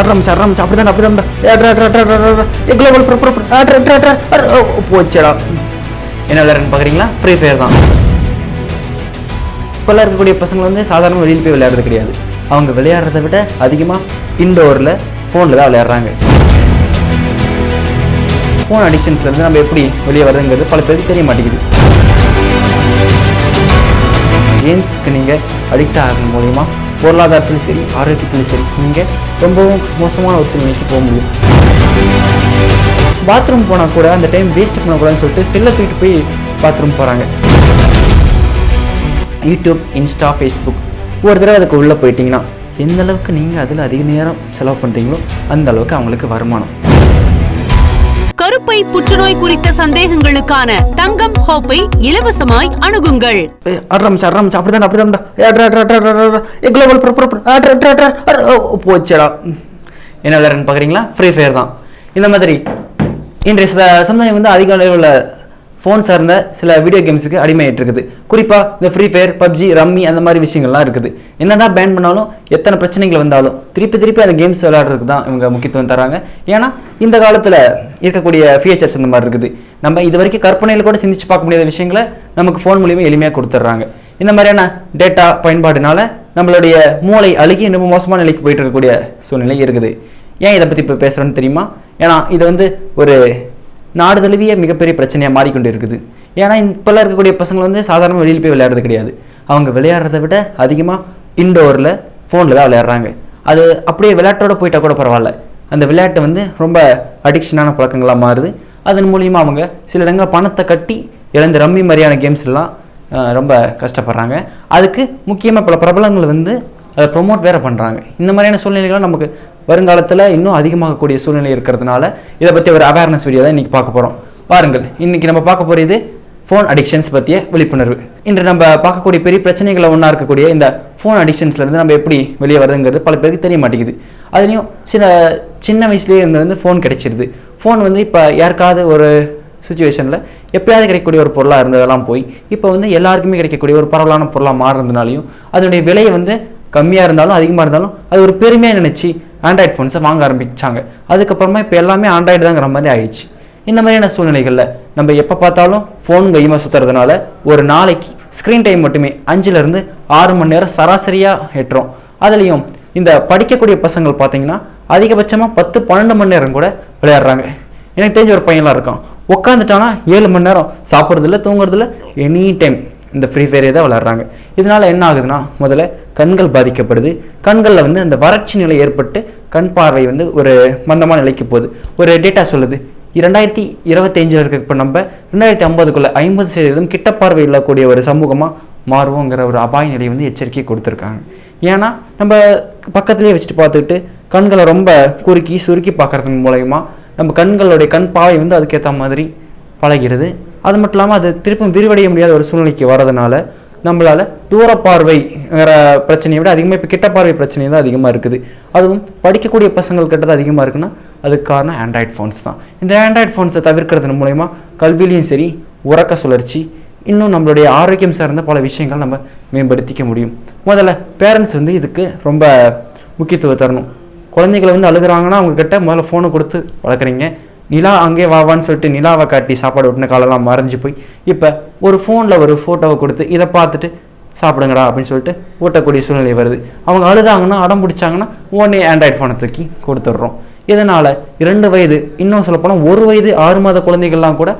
ஆரம்பிச்சு ஆரம்பிச்சு அப்படிதான் அப்படிதான் குளோபல் போச்சடா. என்ன விளையாடுன்னு பார்க்குறீங்களா ஃப்ரீ ஃபயர் தான். இப்போல்லாம் இருக்கக்கூடிய பசங்க வந்து சாதாரண வெளியில் போய் விளையாடுறது கிடையாது. அவங்க விளையாடுறத விட அதிகமாக இன்டோரில் ஃபோனில் தான் விளையாடுறாங்க. ஃபோன் அடிக்ஷன்ஸ்லேருந்து நம்ம எப்படி வெளியே வருதுங்கிறது பல பேருக்கு தெரிய மாட்டேங்குது. கேம்ஸ்க்கு நீங்கள் அடிக்ட் ஆகிறது மூலிமா பொருளாதாரத்திலும் சரி ஆரோக்கியத்திலும் சரி நீங்கள் ரொம்பவும் மோசமான ஒரு சூழ்நிலைக்கு போக முடியும். பாத்ரூம் போனால் கூட அந்த டைம் வேஸ்ட் பண்ணக்கூடாதுன்னு சொல்லிட்டு செல்லை தூக்கிட்டு போய் பாத்ரூம் போகிறாங்க யூடியூப் இன்ஸ்டா ஃபேஸ்புக் ஒரு தடவை அதுக்கு உள்ளே போயிட்டீங்கன்னா எந்த அளவுக்கு நீங்கள் அதில் அதிக நேரம் செலவு பண்ணுறீங்களோ அந்த அளவுக்கு அவங்களுக்கு வருமானம். கருப்பை புற்றுநோய் குறித்த சந்தேகங்களுக்கான தங்கம் ஹோப்பை இலவசமாய் அணுகுங்கள். அப்படிதான் அப்படிதான் குளோபல் போச்சடா. என்ன விளையாடுன்னு பார்க்குறீங்களா ஃப்ரீ ஃபயர் தான். இந்த மாதிரி இன்றைய சமுதாயம் வந்து அதிக அளவில் ஃபோன் சார்ந்த சில வீடியோ கேம்ஸுக்கு அடிமையாயிட்டு இருக்குது குறிப்பாக இந்த ஃப்ரீ ஃபயர் பப்ஜி ரம்மி அந்த மாதிரி விஷயங்கள்லாம் இருக்குது. என்ன தான் பேன் பண்ணாலும் எத்தனை பிரச்சனைகள் வந்தாலும் திருப்பி திருப்பி அந்த கேம்ஸ் விளையாடுறதுக்கு தான் இவங்க முக்கியத்துவம் தராங்க. ஏன்னா இந்த காலத்தில் இருக்கக்கூடிய ஃபீச்சர்ஸ் இந்த மாதிரி இருக்குது. நம்ம இது வரைக்கும் கற்பனையில் கூட சிந்திச்சு பார்க்க முடியாத விஷயங்களை நமக்கு ஃபோன் மூலியமாக எளிமையாக கொடுத்துட்றாங்க. இந்த மாதிரியான டேட்டா பயன்பாடுனால நம்மளுடைய மூளை அழுகி ரொம்ப மோசமான நிலைக்கு போயிட்டு இருக்கக்கூடிய சூழ்நிலை இருக்குது. ஏன் இதை பற்றி இப்போ பேசுகிறேன்னு தெரியுமா? ஏன்னா இது வந்து ஒரு நாடு தழுவிய மிகப்பெரிய பிரச்சனையாக மாறிக்கொண்டு இருக்குது. ஏன்னா இப்போல்லாம் இருக்கக்கூடிய பசங்க வந்து சாதாரண வெளியில் போய் விளையாடுறது கிடையாது. அவங்க விளையாடுறத விட அதிகமாக இன்டோரில் ஃபோனில் தான் விளையாடுறாங்க. அது அப்படியே விளையாட்டோட போயிட்டால் கூட பரவாயில்ல. அந்த விளையாட்டு வந்து ரொம்ப அடிக்ஷனான பழக்கங்களாக மாறுது. அதன் மூலியமாக அவங்க சில இடங்கள் பணத்தை கட்டி இழந்த ரம்மி மாதிரியான கேம்ஸ் எல்லாம் ரொம்ப கஷ்டப்படுறாங்க. அதுக்கு முக்கியமாக பல பிரபலங்கள் வந்து அதை ப்ரொமோட் வேறு பண்ணுறாங்க இந்த மாதிரியான சூழ்நிலைகள் நமக்கு வருங்காலத்தில் இன்னும் அதிகமாகக்கூடிய சூழ்நிலை இருக்கிறதுனால இதை பற்றி ஒரு அவேர்னஸ் வீடியோ தான் இன்றைக்கி பார்க்க போகிறோம் பாருங்கள் இன்றைக்கி நம்ம பார்க்க போகிறது ஃபோன் அடிக்ஷன்ஸ் பற்றிய விழிப்புணர்வு. இன்று நம்ம பார்க்கக்கூடிய பெரிய பிரச்சனைகளை ஒன்றா இருக்கக்கூடிய இந்த ஃபோன் அடிக்ஷன்ஸ்லேருந்து நம்ம எப்படி வெளியே வருதுங்கிறது பல பேருக்கு தெரிய மாட்டேங்குது. அதுலேயும் சில சின்ன வயசுலேயே இருந்து ஃபோன் கிடைச்சிருது. ஃபோன் வந்து இப்போ யாருக்காவது ஒரு சுச்சுவேஷனில் எப்பயாவது கிடைக்கக்கூடிய ஒரு பொருளாக இருந்ததெல்லாம் போய் இப்போ வந்து எல்லாருக்குமே கிடைக்கக்கூடிய ஒரு பரவலான பொருளாக மாறுறதுனாலையும் அதனுடைய விலையை வந்து கம்மியாக இருந்தாலும் அதிகமாக இருந்தாலும் அது ஒரு பெருமையாக நினச்சி ஆண்ட்ராய்ட் ஃபோன்ஸை வாங்க ஆரம்பித்தாங்க அதுக்கப்புறமா இப்போ எல்லாமே ஆண்ட்ராய்டு தாங்கிற மாதிரி ஆயிடுச்சு. இந்த மாதிரியான சூழ்நிலைகளில் நம்ம எப்போ பார்த்தாலும் ஃபோன் கையுமா சுற்றுறதுனால ஒரு நாளைக்கு ஸ்க்ரீன் டைம் மட்டுமே அஞ்சுலேருந்து ஆறு மணி நேரம் சராசரியாக ஏற்றோம் அதுலேயும் இந்த படிக்கக்கூடிய பசங்கள் பார்த்தீங்கன்னா அதிகபட்சமாக பத்து பன்னெண்டு மணி நேரம் கூட விளையாடுறாங்க. எனக்கு தெரிஞ்ச ஒரு பையன்லாம் இருக்கான். உட்காந்துட்டானா ஏழு மணி நேரம் சாப்பிட்றதில்ல தூங்குறதில்ல எனி டைம் இந்த ஃப்ரீ ஃபயரே தான் விளாட்றாங்க இதனால் என்ன ஆகுதுன்னா முதல்ல கண்கள் பாதிக்கப்படுது. கண்களில் வந்து அந்த வறட்சி நிலை ஏற்பட்டு கண் பார்வை வந்து ஒரு மந்தமான நிலைக்கு போகுது. ஒரு டேட்டா சொல்லுது. இரண்டாயிரத்தி இருபத்தஞ்சில் இருக்க இப்போ நம்ம ரெண்டாயிரத்தி ஐம்பதுக்குள்ளே ஐம்பது சதவீதம் கிட்ட பார்வை இல்லாக்கூடிய ஒரு சமூகமாக மாறுவோங்கிற ஒரு அபாய நிலையை வந்து எச்சரிக்கை கொடுத்துருக்காங்க. ஏன்னா நம்ம பக்கத்துலேயே வச்சுட்டு பார்த்துக்கிட்டு கண்களை ரொம்ப குறுக்கி சுருக்கி பார்க்குறதன் மூலயமா நம்ம கண்களுடைய கண் பாவை வந்து அதுக்கேற்ற மாதிரி பழகிறது. அது மட்டும் இல்லாமல் அது திருப்பும் விரிவடைய முடியாத ஒரு சூழ்நிலைக்கு வரதுனால நம்மளால் தூர பார்வைங்கிற பிரச்சனையை விட அதிகமாக இப்போ கிட்ட பார்வை பிரச்சனை தான் அதிகமாக இருக்குது. அதுவும் படிக்கக்கூடிய பசங்கள் கிட்ட தான் அதிகமாக இருக்குன்னா அதுக்கு காரணம் ஆண்ட்ராய்ட் ஃபோன்ஸ் தான். இந்த ஆண்ட்ராய்ட் ஃபோன்ஸை தவிர்க்கிறதன் மூலயமா கல்வியிலையும் சரி உறக்க சுழற்சி இன்னும் நம்மளுடைய ஆரோக்கியம் சார்ந்த பல விஷயங்கள் நம்ம மேம்படுத்திக்க முடியும். முதல்ல பேரண்ட்ஸ் வந்து இதுக்கு ரொம்ப முக்கியத்துவம் தரணும். குழந்தைகளை வந்து அழுகுறாங்கன்னா அவங்கக்கிட்ட முதல்ல ஃபோனை கொடுத்து வளர்க்குறீங்க. நிலா அங்கே வாவான்னு சொல்லிட்டு நிலாவை காட்டி சாப்பாடு ஊட்டின காலெல்லாம் மறைஞ்சு போய் இப்போ ஒரு ஃபோனில் ஒரு ஃபோட்டோவை கொடுத்து இதை பார்த்துட்டு சாப்பிடுங்கடா அப்படின்னு சொல்லிட்டு ஊட்டக்கூடிய சூழ்நிலை வருது. அவங்க அழுதாங்கன்னா அடம் பிடிச்சாங்கன்னா உடனே ஆண்ட்ராய்ட் ஃபோனை தூக்கி கொடுத்துட்றோம். இதனால் இரண்டு வயது இன்னும் சொல்லப்போனால் ஒரு வயது ஆறு மாத குழந்தைகள்லாம் கூட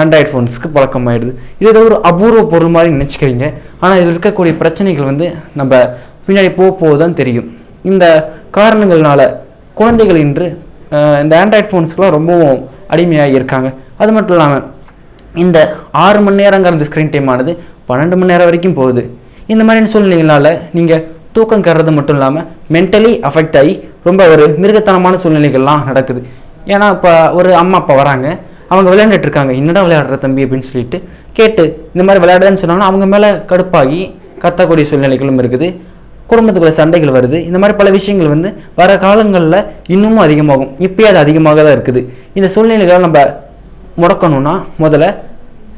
ஆண்ட்ராய்ட் ஃபோன்ஸ்க்கு பழக்கமாயிடுது. இது ஏதோ ஒரு அபூர்வ பொருள் மாதிரி நினச்சிக்கிறீங்க. ஆனால் இதில் இருக்கக்கூடிய பிரச்சனைகள் வந்து நம்ம பின்னாடி போக போக தான் தெரியும். இந்த காரணங்கள்னால குழந்தைகள் இன்று இந்த ஆண்ட்ராய்ட் ஃபோன்ஸ்க்குலாம் ரொம்பவும் அடிமையாக இருக்காங்க அது மட்டும் இல்லாமல் இந்த ஆறு மணி நேரங்கிற ஸ்க்ரீன் டைம் ஆனது பன்னெண்டு மணி நேரம் வரைக்கும் போகுது. இந்த மாதிரியான சூழ்நிலைகளால் நீங்கள் தூக்கம் கறது மட்டும் இல்லாமல் மென்டலி அஃபெக்ட் ஆகி ரொம்ப ஒரு மிருகத்தனமான சூழ்நிலைகள்லாம் நடக்குது. ஏன்னா இப்போ ஒரு அம்மா அப்பா வராங்க. அவங்க விளையாண்டுட்டு இருக்காங்க. என்னடா விளையாடுற தம்பி? அப்படின்னு சொல்லிட்டு கேட்டு இந்த மாதிரி விளையாடுறதுன்னு சொன்னாங்கன்னா அவங்க மேலே கடுப்பாகி கத்தக்கூடிய சூழ்நிலைகளும் இருக்குது. குடும்பத்துக்குள்ள சண்டைகள் வருது. இந்த மாதிரி பல விஷயங்கள் வந்து வர காலங்களில் இன்னமும் அதிகமாகும். இப்போயே அது அதிகமாக தான் இருக்குது. இந்த சூழ்நிலைகளை நம்ம முடக்கணும்னா முதல்ல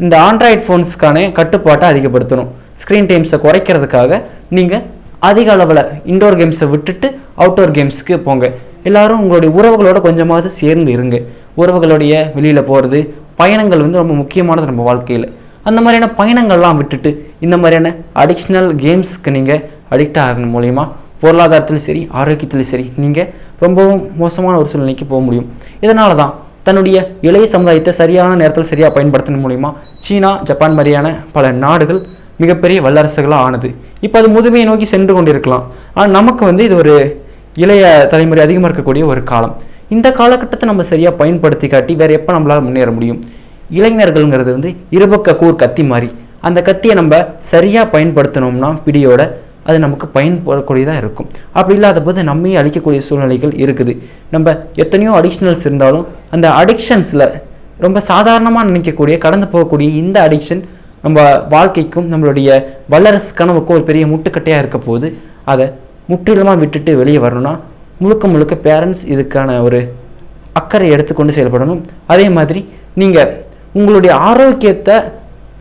இந்த ஆண்ட்ராய்ட் ஃபோன்ஸ்க்கான கட்டுப்பாட்டை அதிகப்படுத்தணும். ஸ்க்ரீன் டைம்ஸை குறைக்கிறதுக்காக நீங்கள் அதிக அளவில் இன்டோர் கேம்ஸை விட்டுட்டு அவுட்டோர் கேம்ஸ்க்கு போங்க. எல்லாரும் உங்களுடைய உறவுகளோட கொஞ்சமாவது சேர்ந்து இருங்க. உறவுகளுடைய வெளியில் போகிறது பயணங்கள் வந்து ரொம்ப முக்கியமானது நம்ம வாழ்க்கையில். அந்த மாதிரியான பயணங்கள்லாம் விட்டுட்டு இந்த மாதிரியான அடிஷ்னல் கேம்ஸ்க்கு நீங்கள் அடிக்ட் ஆகிறது மூலயமா பொருளாதாரத்துலையும் சரி ஆரோக்கியத்திலும் சரி நீங்கள் ரொம்பவும் மோசமான ஒரு சூழ்நிலைக்கு போக முடியும். இதனால தான் தன்னுடைய இளைய சமுதாயத்தை சரியான நேரத்தில் சரியாக பயன்படுத்தின மூலிமா சீனா ஜப்பான் மாதிரியான பல நாடுகள் மிகப்பெரிய வல்லரசுகளாக ஆனது. இப்போ அது முதுமையை நோக்கி சென்று கொண்டிருக்கலாம். ஆனால் நமக்கு வந்து இது ஒரு இளைய தலைமுறை அதிகமாக இருக்கக்கூடிய ஒரு காலம். இந்த காலகட்டத்தை நம்ம சரியாக பயன்படுத்தி காட்டி வேறு எப்போ நம்மளால் முன்னேற முடியும்? இளைஞர்கள்ங்கிறது வந்து இருபக்க கூர் கத்தி மாதிரி. அந்த கத்தியை நம்ம சரியாக பயன்படுத்தினோம்னா பிடியோட அது நமக்கு பயன்படக்கூடியதாக இருக்கும். அப்படி இல்லாத போது நம்மையே அழிக்கக்கூடிய சூழ்நிலைகள் இருக்குது. நம்ம எத்தனையோ அடிக்ஷனல்ஸ் இருந்தாலும் அந்த அடிக்ஷன்ஸில் ரொம்ப சாதாரணமாக நினைக்கக்கூடிய கடந்து போகக்கூடிய இந்த அடிக்ஷன் நம்ம வாழ்க்கைக்கும் நம்மளுடைய வல்லரசு கனவுக்கும் ஒரு பெரிய முட்டுக்கட்டையாக இருக்க போது அதை முற்றிலுமாக விட்டுட்டு வெளியே வரணும்னா முழுக்க முழுக்க பேரண்ட்ஸ் இதுக்கான ஒரு அக்கறை எடுத்துக்கொண்டு செயல்படணும். அதே மாதிரி நீங்கள் உங்களுடைய ஆரோக்கியத்தை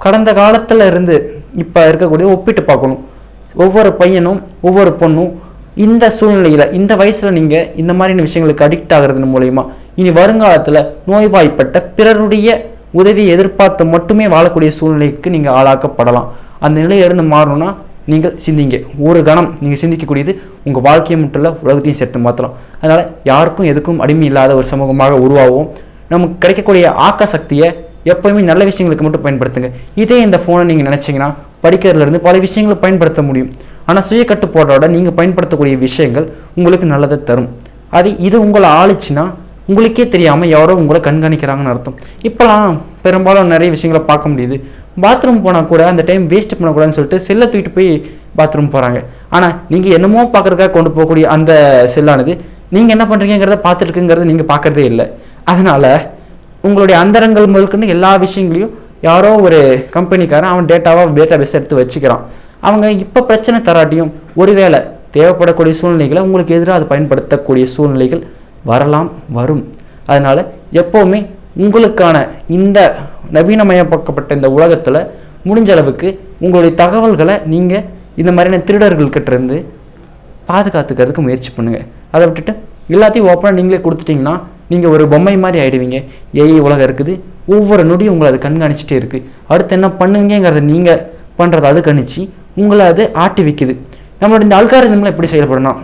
கடந்த காலத்தில் இருந்து இப்போ இருக்கக்கூடிய ஒப்பிட்டு பார்க்கணும். ஒவ்வொரு பையனும் ஒவ்வொரு பொண்ணும் இந்த சூழ்நிலையில் இந்த வயசில் நீங்கள் இந்த மாதிரியான விஷயங்களுக்கு அடிக்ட் ஆகிறது மூலயமா இனி வருங்காலத்தில் நோய்வாய்ப்பட்ட பிறருடைய உதவியை எதிர்பார்த்து மட்டுமே வாழக்கூடிய சூழ்நிலைக்கு நீங்கள் ஆளாக்கப்படலாம். அந்த நிலையிலிருந்து மாறணும்னா நீங்கள் சிந்திங்க. ஒரு கணம் நீங்கள் சிந்திக்கக்கூடியது உங்கள் வாழ்க்கையை மட்டும் இல்லை உலகத்தையும் சேர்த்து மாற்றலாம் அதனால் யாருக்கும் எதுக்கும் அடிமை இல்லாத ஒரு சமூகமாக உருவாகும் நமக்கு கிடைக்கக்கூடிய ஆக்க சக்தியை எப்போயுமே நல்ல விஷயங்களுக்கு மட்டும் பயன்படுத்துங்க. இதே இந்த ஃபோனை நீங்கள் நினச்சிங்கன்னா படிக்கிறதுலேருந்து பல விஷயங்களை பயன்படுத்த முடியும். ஆனால் சுய கட்டுப்பாடோட நீங்கள் பயன்படுத்தக்கூடிய விஷயங்கள் உங்களுக்கு நல்லதை தரும். அது இது உங்களை ஆளுச்சுன்னா உங்களுக்கே தெரியாமல் யாரோ உங்களை கண்காணிக்கிறாங்கன்னு அர்த்தம். இப்போலாம் பெரும்பாலும் நிறைய விஷயங்களை பார்க்க முடியுது. பாத்ரூம் போனால் கூட அந்த டைம் வேஸ்ட் பண்ணக்கூடாதுன்னு சொல்லிட்டு செல்லை தூக்கிட்டு போய் பாத்ரூம் போகிறாங்க ஆனால் நீங்கள் என்னமோ பார்க்குறதுக்காக கொண்டு போகக்கூடிய அந்த செல்லானது நீங்கள் என்ன பண்ணுறீங்கிறத பார்த்துருக்குங்கிறத நீங்கள் பார்க்குறதே இல்லை. அதனால் உங்களுடைய அந்தரங்கள் முதற்கொண்டு எல்லா விஷயங்களையும் யாரோ ஒரு கம்பெனிக்காரன் அவன் டேட்டாவாக டேட்டா பேஸ் எடுத்து வச்சுக்கிறான். அவங்க இப்போ பிரச்சனை தராட்டியும் ஒருவேளை தேவைப்படக்கூடிய சூழ்நிலைகளை உங்களுக்கு எதிராக அதை பயன்படுத்தக்கூடிய சூழ்நிலைகள் வரலாம் வரும். அதனால் எப்போவுமே உங்களுக்கான இந்த நவீனமயமாக்கப்பட்ட இந்த உலகத்தில் முடிஞ்ச அளவுக்கு உங்களுடைய தகவல்களை நீங்கள் இந்த மாதிரியான திருடர்கள்கிட்ட இருந்து பாதுகாத்துக்கிறதுக்கு முயற்சி பண்ணுங்கள் அதை விட்டுட்டு எல்லாத்தையும் ஓப்பனாக நீங்களே கொடுத்துட்டிங்கன்னா நீங்கள் ஒரு பொம்மை மாதிரி ஆயிடுவீங்க. ஏஐ உலகம் இருக்குது. ஒவ்வொரு நொடியும் உங்களை அது கண்காணிச்சிட்டே இருக்குது அடுத்து என்ன பண்ணுங்கிறத நீங்கள் பண்ணுறத அது கணிச்சு உங்களை அது ஆட்டி வைக்குது. நம்மளோட இந்த அல்காரிதம்லாம் எப்படி செயல்படணும்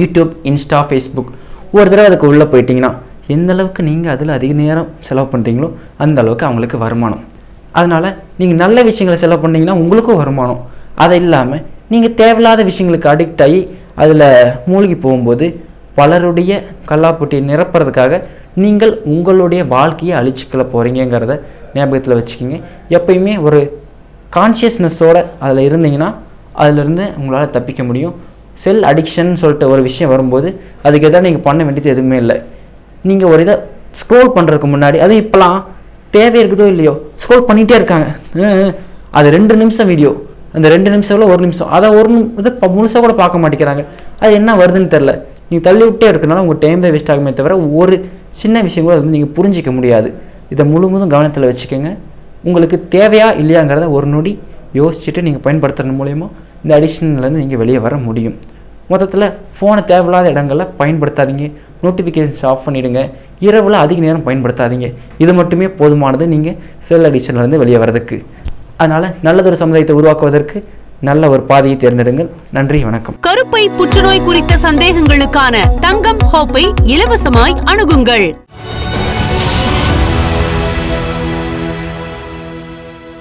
யூடியூப் இன்ஸ்டா ஃபேஸ்புக் ஒரு தடவை அதுக்கு உள்ளே போயிட்டிங்கன்னா எந்த அளவுக்கு நீங்கள் அதில் அதிக நேரம் செலவு பண்ணுறீங்களோ அந்த அளவுக்கு அவங்களுக்கு வருமானம். அதனால் நீங்கள் நல்ல விஷயங்களை செலவு பண்ணிங்கன்னா உங்களுக்கும் வருமானம். அதை இல்லாமல் நீங்கள் தேவையில்லாத விஷயங்களுக்கு அடிக்ட் ஆகி அதில் மூழ்கி போகும்போது பலருடைய கல்லாப்பொட்டியை நிரப்புறதுக்காக நீங்கள் உங்களுடைய வாழ்க்கையை அழிச்சிக்கல போகிறீங்கிறத ஞாபகத்தில் வச்சுக்கிங்க. எப்பயுமே ஒரு கான்ஷியஸ்னஸோடு அதில் இருந்தீங்கன்னா அதிலிருந்து உங்களால் தப்பிக்க முடியும். செல் அடிக்ஷன் சொல்லிட்டு ஒரு விஷயம் வரும்போது அதுக்கு எதாவது நீங்கள் பண்ண வேண்டியது எதுவுமே இல்லை. நீங்கள் ஒரு இதை ஸ்க்ரோல் பண்ணுறதுக்கு முன்னாடி அதுவும் இப்போலாம் தேவை இருக்குதோ இல்லையோ ஸ்க்ரோல் பண்ணிகிட்டே இருக்காங்க. அது ரெண்டு நிமிஷம் வீடியோ அந்த ரெண்டு நிமிஷம்ல ஒரு நிமிஷம். அதை ஒரு இதை முழுசாக கூட பார்க்க மாட்டேங்கிறாங்க. அது என்ன வருதுன்னு தெரில நீங்கள் தள்ளி விட்டே இருக்கனால உங்கள் டைம் தான் வேஸ்ட் ஆகுமே தவிர ஒரு சின்ன விஷயம் கூட அது வந்து நீங்கள் புரிஞ்சிக்க முடியாது. இதை முழுவதும் கவனத்தில் வச்சுக்கோங்க. உங்களுக்கு தேவையா இல்லையாங்கிறத ஒரு நொடி யோசிச்சுட்டு நீங்கள் பயன்படுத்துறது மூலயமா இந்த அடிஷன்லேருந்து நீங்கள் வெளியே வர முடியும். மொத்தத்தில் ஃபோனை தேவையில்லாத இடங்களில் பயன்படுத்தாதீங்க. நோட்டிஃபிகேஷன்ஸ் ஆஃப் பண்ணிவிடுங்க இரவில் அதிக நேரம் பயன்படுத்தாதீங்க. இது மட்டுமே போதுமானது நீங்கள் செல் அடிஷன்லேருந்து வெளியே வர்றதுக்கு. அதனால் நல்லதொரு சமுதாயத்தை உருவாக்குவதற்கு நல்ல ஒரு பாதையை தேர்ந்தெடுங்கள். நன்றி வணக்கம். கருப்பை புற்றுநோய் குறித்த சந்தேகங்களுக்கான தங்கம் ஹோப்பை இலவசமாய் அணுகுங்கள்.